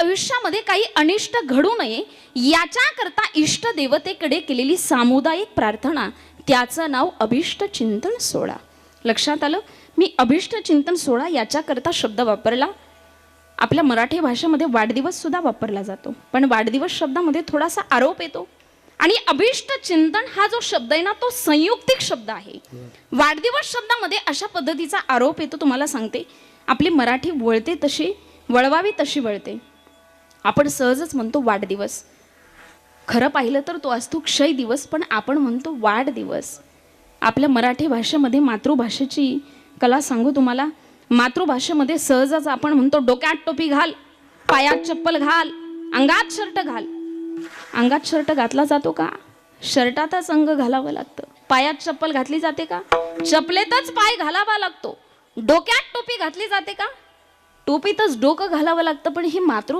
आयुष्यामध्ये काही अनिष्ट घडू नये याच्याकरता इष्ट देवतेकडे केलेली सामुदायिक प्रार्थना त्याचं नाव अभिष्ट चिंतन सोळा लक्षात आलं? मी अभिष्ट चिंतन सोळा याच्याकरता शब्द वापरला. आपल्या मराठी भाषेमध्ये वाढदिवस सुद्धा वापरला जातो. पण वाढदिवस शब्दामध्ये थोडासा आरोप येतो. आणि अभिष्ट चिंतन हा जो शब्द आहे ना तो संयुक्तिक शब्द आहे. वाढदिवस शब्दामध्ये अशा पद्धतीचा आरोप येतो तुम्हाला सांगते. आपली मराठी वळते तशी वळवावी तशी वळते. आपण सहजच म्हणतो वाढदिवस. खरं पाहिलं तर तो असतो क्षय दिवस पण आपण म्हणतो वाढदिवस. आपल्या मराठी भाषेमध्ये मातृभाषेची कला सांगू तुम्हाला. मातृभाषेमध्ये सहजच आपण म्हणतो डोक्यात टोपी घाल पायात चप्पल घाल अंगात शर्ट घाल. अंगात शर्ट घातला जातो का? शर्टातच अंग घालावं लागतं. पायात चप्पल घातली जाते का? चपलेतच पाय घालावा लागतो. डोक्यात टोपी घातली जाते का? टोपीतच डोकं घालावं लागतं पण ही मातृ